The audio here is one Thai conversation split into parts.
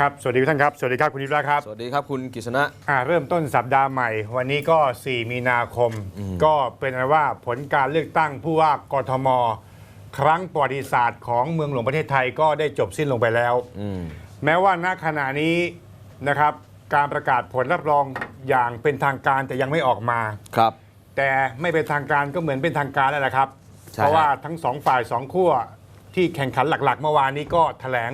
ครับ สวัสดีทุกท่านครับ สวัสดีครับคุณยิระครับ สวัสดีครับคุณกิษณะอ่าเริ่มต้นสัปดาห์ใหม่ วันนี้ก็ 4 มีนาคม ก็เป็นอันว่าผลการเลือกตั้งผู้ว่ากทม ครั้งประวัติศาสตร์ของเมืองหลวงประเทศไทยก็ได้จบสิ้นลงไปแล้วอืมแม้ว่าณขณะนี้นะครับ การประกาศผลรับรองอย่างเป็นทางการแต่ยังไม่ออกมา ครับ แต่ไม่เป็นทางการก็เหมือนเป็นทางการแล้วแหละครับใช่เพราะว่าฮะทั้งสองฝ่ายสองขั้วที่แข่งขันหลัก ๆ เมื่อวานนี้ก็แถลง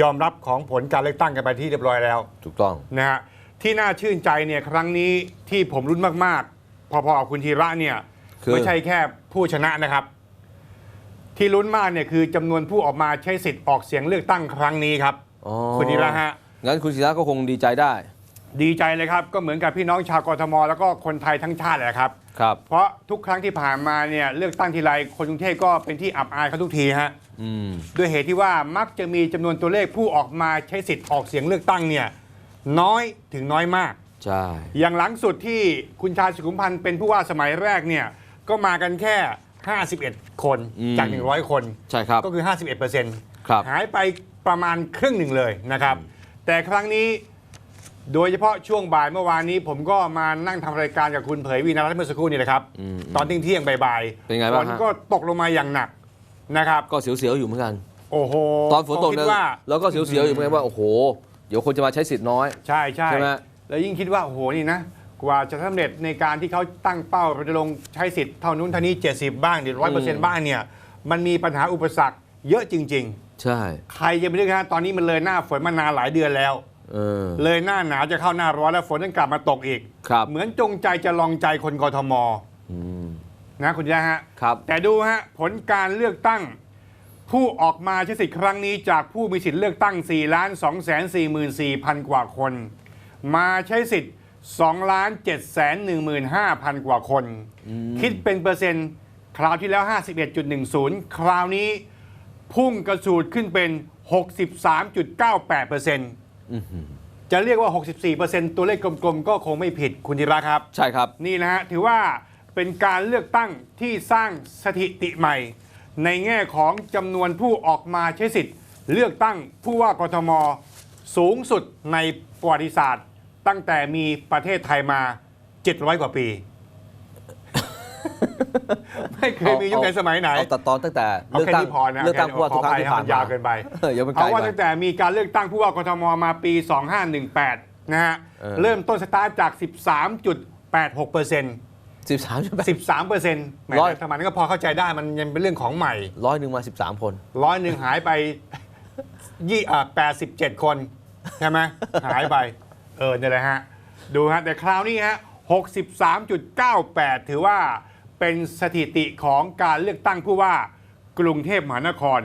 ยอมรับของผลการเลือกตั้งกันไปที่เรียบร้อยแล้วถูกต้องนะฮะที่น่าชื่นใจเนี่ยครั้งนี้ที่ผมรุ้นมากๆ พอๆกับคุณธีระเนี่ยคือ ไม่ใช่แค่ผู้ชนะนะครับ ที่ลุ้นมากเนี่ยคือจำนวนผู้ออกมาใช้สิทธิ์ออกเสียงเลือกตั้งครั้งนี้ครับ อ๋อคุณธีระฮะ งั้นคุณศิระก็คงดีใจได้ดีใจเลยครับ ก็เหมือนกับพี่น้องชาวกทม แล้วก็คนไทยทั้งชาติแหละครับ ครับ เพราะทุกครั้งที่ผ่านมาเนี่ยเลือกตั้งทีไรคนกรุงเทพก็เป็นที่อับอายเขาทุกทีฮะอืม ด้วยเหตุที่ว่ามักจะมีจำนวนตัวเลขผู้ออกมาใช้สิทธิ์ออกเสียงเลือกตั้งเนี่ยน้อยถึงน้อยมาก ใช่ อย่างหลังสุดที่คุณชาญสุขุมพันธ์เป็นผู้ว่าสมัยแรกเนี่ยก็มากันแค่ 51 คนจาก 100 คน ใช่ครับ ก็คือ 51เปอร์เซ็นต์ครับหายไปประมาณครึ่งหนึ่งเลยนะครับ แต่ครั้งนี้โดยเฉพาะช่วงบ่ายเมื่อวานนี้ ผมก็มานั่งทำรายการกับคุณเผยวีนรัตน์เมื่อสักครู่นี่แหละครับอืมตอนเที่ยงเที่ยงๆบ่ายๆเป็นไงฝบ้างนฮะก็ตกลงมาอย่างหนัก นะครับ ก็เสียวๆอยู่เหมือนกัน โอ้โหตอนฝนตกผมคิเนี่ยดว่าเราก็เสียวๆอยู่เหมือนกันว่าโอ้โห เดี๋ยวคนจะมาใช้สิทธิ์น้อย ใช่ใช่ใช่ไหม แล้วยิ่งคิดว่าโอ้โหนี่นะกว่าจะสำเร็จในการที่เขาตั้งเป้าเราจะลงใช้สิทธิ์เท่านู้นเท่านี้ 70 บ้างหรือร้อยเปอร์เซ็นต์บ้างเนี่ยมันมีปัญหาอุปสรรคเยอะจริง ใช่ๆ ใครจะไปนึกฮะตอนนี้มันเลยหน้าฝนมานานหลายเดือนแล้ว เออ เลยหน้าหนาวจะเข้าหน้าร้อนแล้วฝนต้องกลับมาตกอีก ครับ เหมือนจงใจจะลองใจคนกทม อืม นะคุณยะฮะ ครับ แต่ดูฮะผลการเลือกตั้ง ผู้ออกมาใช้สิทธิ์ครั้งนี้จากผู้มีสิทธิ์เลือกตั้ง 4 ล้าน2แสน44,000 กว่าคน มาใช้สิทธิ์ 2 ล้าน7แสน15,000 กว่าคน คิดเป็นเปอร์เซ็นต์คราวที่แล้ว 51.10 คราวนี้พุ่งกระสูดขึ้นเป็น 63.98เปอร์เซ็นต์อื้อหือจะเรียกว่า 64เปอร์เซ็นต์ตัวเลขกลมๆ ก็คงไม่ผิดคุณธีระครับ ใช่ครับ นี่นะฮะ ถือว่า เป็นการเลือกตั้งที่สร้างสถิติใหม่ ในแง่ของจำนวนผู้ออกมาใช้สิทธิ์ เลือกตั้งผู้ว่ากทม สูงสุดในประวัติศาสตร์ ตั้งแต่มีประเทศไทยมา 700 กว่าปี ไม่เคยมียุคไหนสมัยไหน เอาแต่ตอนตั้งแต่เอาเลือกแค่ตั้งนี้พอนะเลือกตั้งผู้ว่าทุกครั้งที่ผ่านขออภัยครับมันยาวเกินไป เอออย่าเป็นไกลเอาว่าไป ตั้งแต่มีการเลือกตั้งผู้ว่ากทมมาปี 2518 นะฮะ เออ เริ่มต้นสตาร์ทจาก 13.86เปอร์เซ็นต์ สิบสามใช่ไหม 13เปอร์เซ็นต์ร้อยสมัยนั้นก็พอเข้าใจได้มันยังเป็นเรื่องของใหม่ร้อยหนึ่งมาสิบสามคน ร้อยหนึ่งหายไปยี่อ่าแปดสิบเจ็ดคน ใช่ไหม หายไป เออเนี่ยแหละฮะ ดูฮะ แต่คราวนี้ฮะหกสิบสามจุดเก้าแปดถือว่าเป็นสถิติของการเลือกตั้งผู้ว่ากรุงเทพมหานคร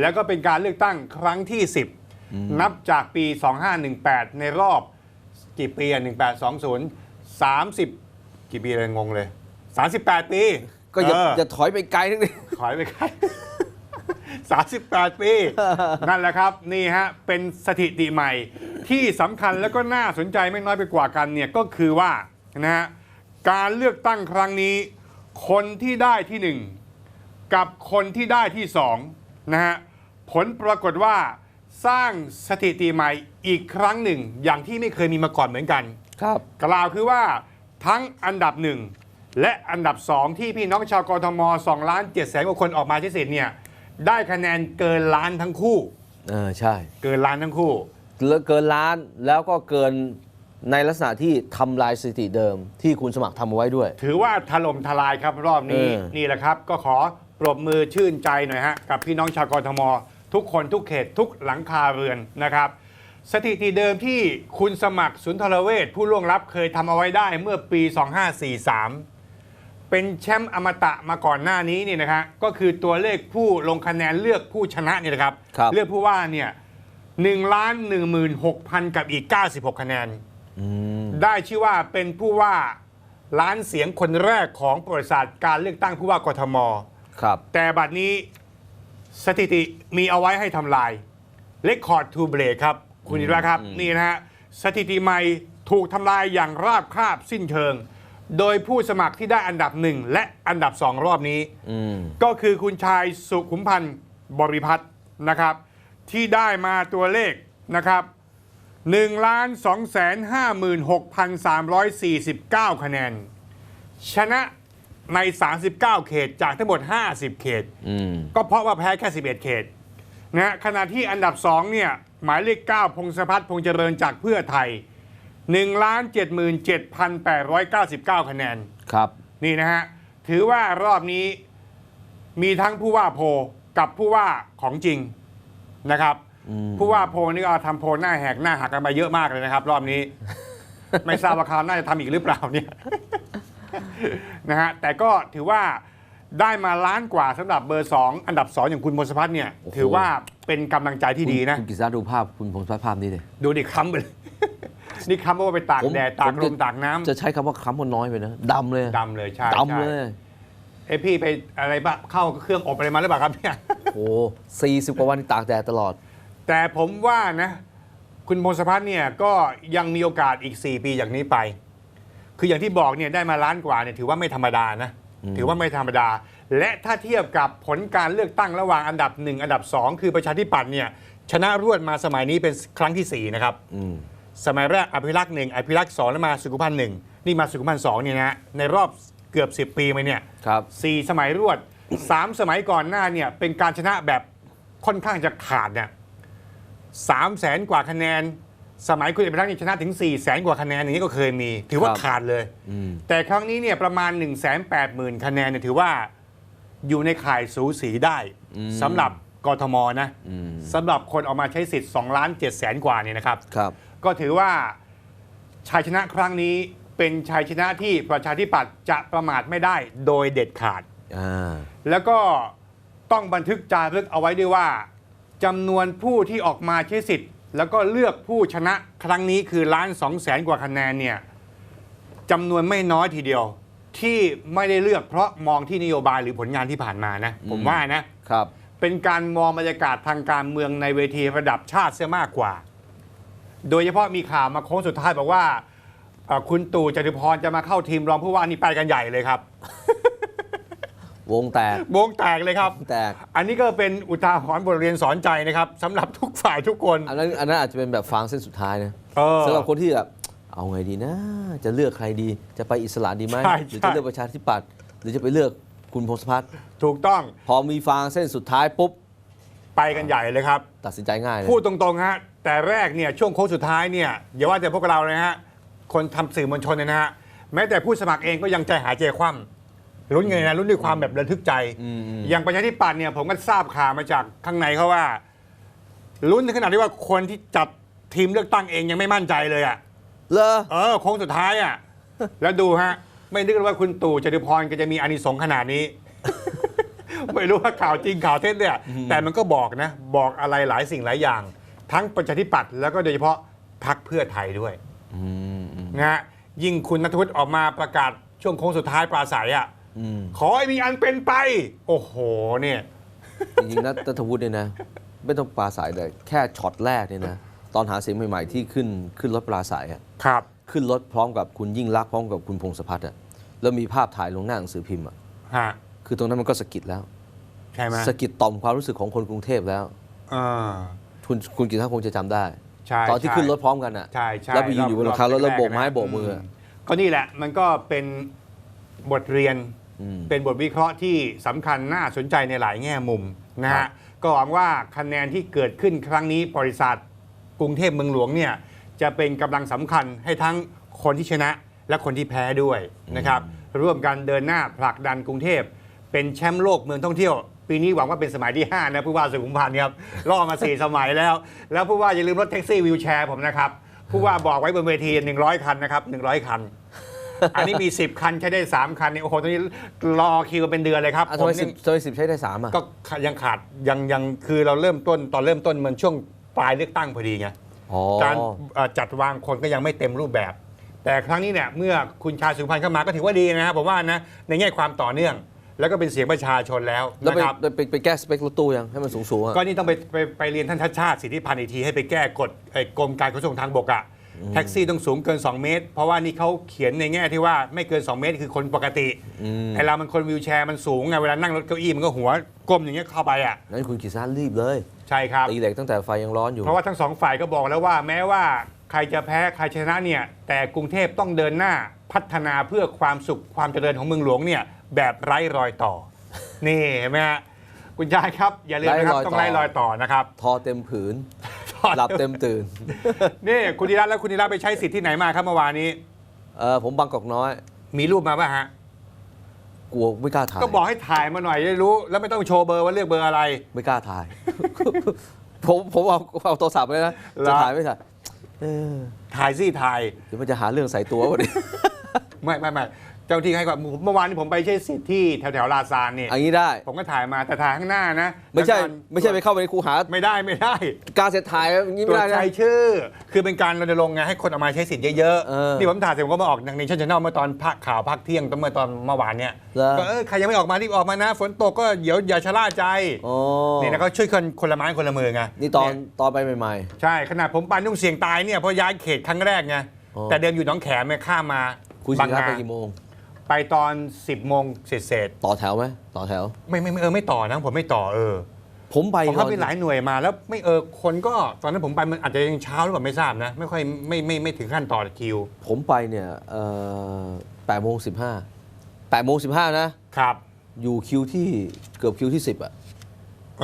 แล้วก็เป็นการเลือกตั้งครั้งที่ 10 นับจากปี 2518 ในรอบ กี่ปีอะ1820 30 กี่ปีเลยงงเลย 38 ปีก็อย่าเอออย่าถอยไปไกลนิดนึง ถอยไปใคร38 ปี นั่นแหละครับนี่ฮะเป็นสถิติใหม่ที่สำคัญแล้วก็น่าสนใจไม่น้อยไปกว่ากันเนี่ยก็คือว่านะฮะการเลือกตั้งครั้งนี้ คนที่ได้ที่หนึ่ง กับคนที่ได้ที่สองนะฮะผลปรากฏว่าสร้างสถิติใหม่อีกครั้งหนึ่ง อย่างที่ไม่เคยมีมาก่อนเหมือนกัน ครับ กล่าวคือว่า ทั้งอันดับหนึ่งและอันดับสองที่พี่น้องชาวกทม2ล้าน7แสนกว่าคนออกมาใช้สิทธิ์เนี่ยได้คะแนนเกินล้านทั้งคู่ เออใช่เกินล้านทั้งคู่ เกินล้านแล้วก็เกินในลักษณะที่ทำลายสถิติเดิมที่คุณสมัครทำเอาไว้ด้วย ถือว่าถล่มทลายครับรอบนี้เออ นี่แหละครับ ก็ขอปรบมือชื่นใจหน่อยฮะกับพี่น้องชาวกทม ทุกคนทุกเขตทุกหลังคาเรือนนะครับ สถิติเดิมที่คุณสมัครสุนทรเวชผู้ล่วงลับเคยทำเอาไว้ได้เมื่อปี 2543 เป็นแชมป์อมตะมาก่อนหน้านี้นี่นะครับก็คือตัวเลขผู้ลงคะแนนเลือกผู้ชนะเนี่ยนะครับ ครับ เลือกผู้ว่าเนี่ยหนึ่งล้านหนึ่งหมื่นหกพันกับอีก 96 คะแนน อืม ได้ชื่อว่าเป็นผู้ว่าล้านเสียงคนแรกของประวัติศาสตร์การเลือกตั้งผู้ว่ากทม ครับ แต่บัดนี้สถิติมีเอาไว้ให้ทำลายเลคคอร์ดทูเบรกครับ คุณอิระครับ นี่นะฮะสถิติใหม่ถูกทำลายอย่างราบคาบสิ้นเชิง โดยผู้สมัครที่ได้อันดับหนึ่งและอันดับสองรอบนี้อืมก็คือคุณชายสุขุมพันธ์บริพัตรนะครับ ที่ได้มาตัวเลขนะครับ1ล้าน2แสน56,349 คะแนน ชนะใน 39 เขตจากทั้งหมด 50 เขตอืมก็เพราะว่าแพ้แค่ 11 เขตนะฮะขณะที่อันดับ 2 เนี่ย หมายเลข 9 พงศพัฒน์พงษ์เจริญจากเพื่อไทย1ล้าน77,899 คะแนน ครับ นี่นะฮะ ถือว่ารอบนี้มีทั้งผู้ว่าโพลกับผู้ว่าของจริงนะครับอืมผู้ว่าโพลนี่ก็ทำโพลหน้าแหกหน้าหักกันมาเยอะมากเลยนะครับ รอบนี้ ไม่ทราบว่าคราวหน้าจะทำอีกหรือเปล่าเนี่ยนะฮะแต่ก็ถือว่า ได้มาล้านกว่าสำหรับเบอร์ 2 อันดับ 2 อย่างคุณมนสพัฒน์เนี่ย โอ้โห ถือว่าเป็นกำลังใจที่ดีนะ คุณกิษณะดูภาพคุณพงศพัฒน์ภาพนี้เลยดูดิค้ำไปเลย นี่ค้ำเพราะว่าไปตากแดดตากลมตากน้ำจะใช้คำว่าค้ำมันน้อยไปนะดำเลยดำเลยใช่ดำเลยใช่เอยพี่ไปอะไรบ้างเข้าเครื่องอบอะไรมาหรือเปล่าครับเนี่ย โอ้สี่สิบกว่าวันนี่ตากแดดตลอด แต่ผมว่านะ คุณพงศพัฒน์เนี่ยก็ยังมีโอกาสอีก 4 ปีอย่างนี้ไป คืออย่างที่บอกเนี่ยได้มาล้านกว่าเนี่ยถือว่าไม่ธรรมดานะอืม ถือว่าไม่ธรรมดา และถ้าเทียบกับผลการเลือกตั้งระหว่างอันดับ 1 อันดับ 2 คือประชาธิปัตย์เนี่ยชนะรวดมาสมัยนี้เป็นครั้งทีสี่4 นะครับอืมสมัยแรกอภิรักษ์หนึ่งอภิรักษ์สองแล้วมาสุขุมพันธ์หนึ่งนี่มาสุขุมพันธ์สองเนี่ยนะในรอบเกือบ 10 ปีมาเนี่ยครับสี่สมัยรวดสามสมัยก่อนหน้าเนี่ยเป็นการชนะแบบค่อนข้างจะขาดเนี่ยสามแสนกว่าคะแนน สมัยคุณเอกรักษ์นี่ชนะถึง4ี่แสนกว่าคะแนนอย่างนี้ก็เคยมี ถือว่าครับ ขาดเลย อืม แต่ครั้งนี้เนี่ยประมาณ 1 8 0 0 0 0 คะแนนเนี่ยถือว่าอยู่ในข่ายสูสีได้อืม สำหรับกทมนะอืมสำหรับคนออกมาใช้สิทธิ์2ล้าน7แสนกว่าเนี่ยนะครับ ครับ ก็ถือว่าชัยชนะครั้งนี้เป็นชัยชนะที่ประชาธิปัตย์จะประมาทไม่ได้โดยเด็ดขาด อ่า แล้วก็ต้องบันทึกจารึกเอาไว้ด้วยว่าจำนวนผู้ที่ออกมาใช้สิทธิ์ แล้วก็เลือกผู้ชนะครั้งนี้คือล้านสองแสนกว่าคะแนนเนี่ยจำนวนไม่น้อยทีเดียว ที่ไม่ได้เลือกเพราะมองที่นโยบายหรือผลงานที่ผ่านมานะผมอืมว่านะครับ เป็นการมองบรรยากาศทางการเมืองในเวทีระดับชาติเสียมากกว่า โดยเฉพาะมีข่าวมาโค้งสุดท้ายบอกว่าเอ่อคุณตู่จตุพรจะมาเข้าทีมรองผู้ว่านี่ไปกันใหญ่เลยครับ วงแตก วงแตกเลยครับวงแตก อันนี้ก็เป็นอุทาหรณ์บทเรียนสอนใจนะครับสำหรับทุกฝ่ายทุกคน อันนั้นอันนั้นอาจจะเป็นแบบฟางเส้นสุดท้ายนะเออ สำหรับคนที่แบบเอาไงดีนะ จะเลือกใครดีจะไปอิสระดีไหมใช่หรือใช่จะเลือกประชาธิปัตย์หรือจะไปเลือกคุณพงศพัฒน์ถูกต้องพอมีฟางเส้นสุดท้ายปุ๊บไปกันใหญ่เลยครับ ตัดสินใจง่ายเลย พูดตรงๆฮะแต่แรกเนี่ยช่วงโค้งสุดท้ายเนี่ยอย่าว่าแต่พวกเราเลยฮะคนทำสื่อมวลชนเนี่ยนะฮะแม้แต่ผู้สมัครเองก็ยังใจหายใจคว่ำ ลุ้นไงนะลุ้นด้วยความแบบระทึกใจอืมอืมอย่างประชาธิปัตย์เนี่ยผมก็ทราบข่าวมาจากข้างในเขาว่าลุ้นถึงขนาดที่ว่าคนที่จัดทีมเลือกตั้งเองยังไม่มั่นใจเลยอะเลอเออโค้งสุดท้ายอะแล้วดูฮะ ไม่นึกเลยว่าคุณตู่จตุพรก็จะมีอานิสงส์ขนาดนี้ ไม่รู้ว่าข่าวจริงข่าวเท็จเนี่ย แต่มันก็บอกนะ บอกอะไรหลายสิ่งหลายอย่าง ทั้งประชาธิปัตย์แล้วก็โดยเฉพาะพักเพื่อไทยด้วยอืมอืมนะฮะยิ่งคุณนัทวุฒิออกมาประกาศช่วงโค้งสุดท้ายปราศัยอะอืม ขอให้มีอันเป็นไป โอ้โหเนี่ยจริงๆนะตัทวุฒิเนี่ยนะ ไม่ต้องปราศัยเลยแค่ช็อตแรกเนี่ยนะตอนหาเสียงใหม่ๆที่ขึ้นขึ้นรถปราศัยอะครับ ขึ้นรถพร้อมกับคุณยิ่งรักษณ์พร้อมกับคุณพงศพัฒน์อะแล้วมีภาพถ่ายลงหน้าหนังสือพิมพ์อะฮะคือตรงนั้นมันก็สะกิดแล้ว ใช่ไหมสะกิดต่อมความรู้สึกของคนกรุงเทพแล้ว อ่า คุณคุณกิตทัศน์คงจะจำได้ ใช่ตอนที่ใช่ขึ้นรถพร้อมกันอะใช่ใช่แล้วไปยืนอยู่บนหลังคารถแล้วโบกไม้รอบๆโบกมืออะมก็นี่แหละมันก็เป็นบทเรียนอืม เป็นบทวิเคราะห์ที่สำคัญน่าสนใจในหลายแง่มุมนะครัฮะบก็หวังว่าคะแนนที่เกิดขึ้นครั้งนี้บริษัทกรุงเทพเมืองหลวงเนี่ยจะเป็นกำลังสำคัญให้ทั้งคนที่ชนะและคนที่แพ้ด้วยนะครับร่วมกันเดินหน้าผลักดันกรุงเทพ เป็นแชมป์โลกเมืองท่องเที่ยว ปีนี้หวังว่าเป็นสมัยที่ 5 นะผู้ว่าสุขุมพันธ์ครับล่อมา 4 สมัยแล้ว แล้วผู้ว่าอย่าลืมรถแท็กซี่วิวแชร์ผมนะครับผู้ว่าบอกไว้บนเวที 100 คันนะครับ100 คัน อันนี้มี 10 คันใช้ได้ 3 คันเนี่ยโอ้โหตอนนี้รอคิวเป็นเดือนเลยครับอะผทำไมมสิเนี่บยทำไมสิบใช้ได้สามอะก็ยังขาดยังยังคือเราเริ่มต้นตอนเริ่มต้นมันช่วงปลายเลือกตั้งพอดีไง อ๋อ การเอ่อจัดวางคนก็ยังไม่เต็มรูปแบบ แต่ครั้งนี้เนี่ยเมื่อคุณชาญสุพรรณเข้ามาก็ถือว่าดีนะครับผมว่านะในแง่ความต่อเนื่อง แล้วก็เป็นเสียงประชาชนแล้วแล้วนะไปครับไปไปแก้สเปครถตู้ยังให้มันสูงสูงๆอะ ก็นี่ต้องไปไปไปเรียนท่านชัดชาติสิทธิพันธ์อีกทีให้ไปแก้กฎไอ้กรมการขนส่งทางบกอะ แท็กซี่ต้องสูงเกิน 2 เมตร เพราะว่านี่เขาเขียนในแง่ที่ว่าไม่เกิน 2 เมตร คือคนปกติอืมไอเรามันคนวิวแชร์มันสูงไงเวลานั่งรถเก้าอี้มันก็หัวก้มอย่างเงี้ยเข้าไปอะงั้นคุณกิษณะรีบเลยใช่ครับตีเหล็กตั้งแต่ไฟยังร้อนอยู่เพราะว่าทั้งสองฝ่ายก็บอกแล้วว่า แม้ว่าใครจะแพ้ใครชนะเนี่ยแต่กรุงเทพต้องเดินหน้าพัฒนาเพื่อความสุขความเจริญของเมืองหลวงเนี่ยแบบไร้รอยต่อ นี่เห็นไหมฮะคุณยายครับ อย่าลืมนะครับไร้รอยต่อต้องไร้รอยต่อนะครับ ทอเต็มผืน หลับเต็มตื่นนี่คุณธีระและคุณธีระไปใช้สิทธิ์ที่ไหนมาครับเมื่อวานนี้ เออผมบางกอกน้อย มีรูปมาป่ะฮะ กลัวไม่กล้าถ่ายก็บอกให้ถ่ายมาหน่อยจะได้รู้ แล้วไม่ต้องโชว์เบอร์ว่าเลือกเบอร์อะไร ไม่กล้าถ่าย ผมผมเอาเอาโทรศัพท์เลยนะเหรอ จะถ่ายไม่ถ่ายเออถ่ายสิถ่าย เดี๋ยวมันจะหาเรื่องใส่ตัววันนี้ ไม่ไม่ไม่ เจ้าที่ให้ก่อนเมื่อวานนี้ผมไปใช้สิทธิ์ที่แถวแถวๆลาซานเนี่ยอันนี้ได้ ผมก็ถ่ายมาแต่ถ่ายข้างหน้านะไม่ใช่แล้วก็ไม่ใช่ไปเข้าไปในคูหาไม่ได้ไม่ได้ การเสร็จถ่ายอย่างนี้ตรไม่วจได้นะใช้ชื่อ คือเป็นการรณรงค์ไงให้คนออกมาใช้สิทธิ์เยอะเออๆนี่ผมถ่ายเสร็จผมก็มาออกในชั่นชแนลเมื่อตอนภาคข่าวภาคเที่ยงตอนเมื่อตอนเมื่อวานเนี่ยเหรอก็เออใครยังไม่ออกมารีบออกมานะ ฝนตกก็เดี๋ยวอย่าชะล่าใจอ๋อนี่นะก็ช่วยคนคนละไม้คนละมือไงนี่ตอนเยตอนไปใหม่ใช่ขนาดผมปันต้องเสี่ยงตายเนี่ยเพราะย้ายเขตครั้งแรกไงอ๋อแต่เดิมอยู่หนองแขมเนี่ยข้ามมาๆคุณบาสิงครับนาไปกี่โมง ไปตอน 10โมงเสร็จต่อแถวไหมต่อแถวๆไม่ไม่ไม่เออไม่ต่อนะผมไม่ต่อเออ ผมไปผมเข้าไปตอนหลายหน่วยมาแล้วไม่เออคนก็ตอนนั้นผมไปมันอาจจะยังเช้าหรือเปล่าไม่ทราบนะ ไม่ค่อยไม่ไม่ไม่ถึงขั้นต่อคิว ผมไปเนี่ยเอ่อแปดโมงสิบห้าแปดโมงสิบห้านะครับอยู่คิวที่เกือบคิวที่สิบอะ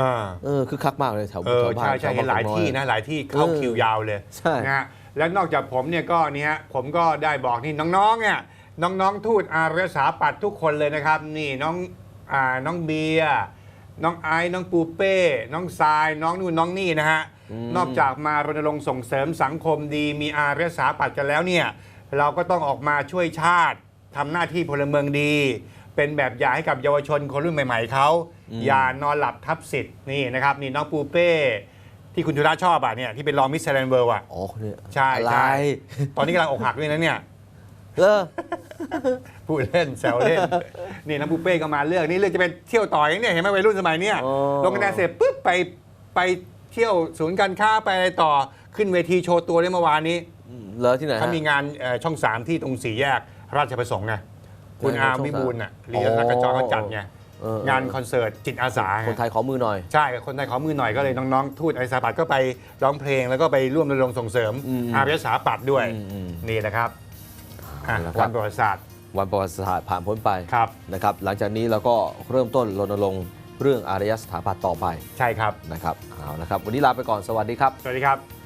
อ่าเออคือคักมากเลยแถวเออแถวบ้านใช่ใช่แถวเห็นหลายบงกอกที่อนะหลายที่เข้าเออคิวยาวเลยใช่นะฮะแล้วนอกจากผมเนี่ยก็เนี่ยผมก็ได้บอกนี่น้องๆเนี่ย น้องๆทูตอารยสถาปัตย์ทุกคนเลยนะครับ นี่น้องอ่าน้องเบียร์น้องไอซ์น้องปูเป้ น้องทราย น้องนู่นน้องนี่นะฮะ นอกจากมารณรงค์ส่งเสริมสังคมดีมีอารยสถาปัตย์กันแล้วเนี่ย เราก็ต้องออกมาช่วยชาติทำหน้าที่พลเมืองดี เป็นแบบอย่างให้กับเยาวชนคนรุ่นใหม่ ๆเขาอย่านอนหลับทับสิทธิ์นี่นะครับ นี่น้องปูเป้ ที่คุณธุระชอบอะเนี่ยที่เป็นรองมิสเซเลนเวิร์อะ อ๋อเนี่ยใช่อะไรใช่ตอนนี้กำลังอกหักด้วยนะเนี่ย เออ พูดเล่นแซวเล่น นี่น้องปูเป้ก็มาเลือกนี่เลือกจะเป็นเที่ยวต่อยเนี่ยเห็นไหมวัยรุ่นสมัยเนี้ยอ๋อลงคะแนนเสร็จปุ๊บไปไปเที่ยวศูนย์การค้าไปอะไรต่อขึ้นเวทีโชว์ตัวได้เมื่อวานนี้ เหรอที่ไหนฮะ เขามีงานเอ่อช่องสามที่ตรงสี่แยกราชประสงค์ไงคุณเอออาร์มช่องสามวิบูลย์น่ะอ๋ลีอลากระจรเขาจัดไงเออเออ งานคอนเสิร์ตจิตอาสาไงคนไทยขอมือหน่อย ใช่ คนไทยขอมือหน่อยก็เลยน้องๆ ทูตไอสาปัดก็ไปร้องเพลงแล้วก็ไปร่วมรณรงค์ส่งเสริมอืมอารยสถาปัดด้วยอืมอืมนี่นะครับ อะเอาละครับวันประวัติศาสตร์ วันประวัติศาสตร์ผ่านพ้นไปครับ นะครับ หลังจากนี้เราก็เริ่มต้นรณรงค์เรื่องอารยสถาปัตย์ต่อไปใช่ครับ นะครับเอานะครับ วันนี้ลาไปก่อนสวัสดีครับ สวัสดีครับ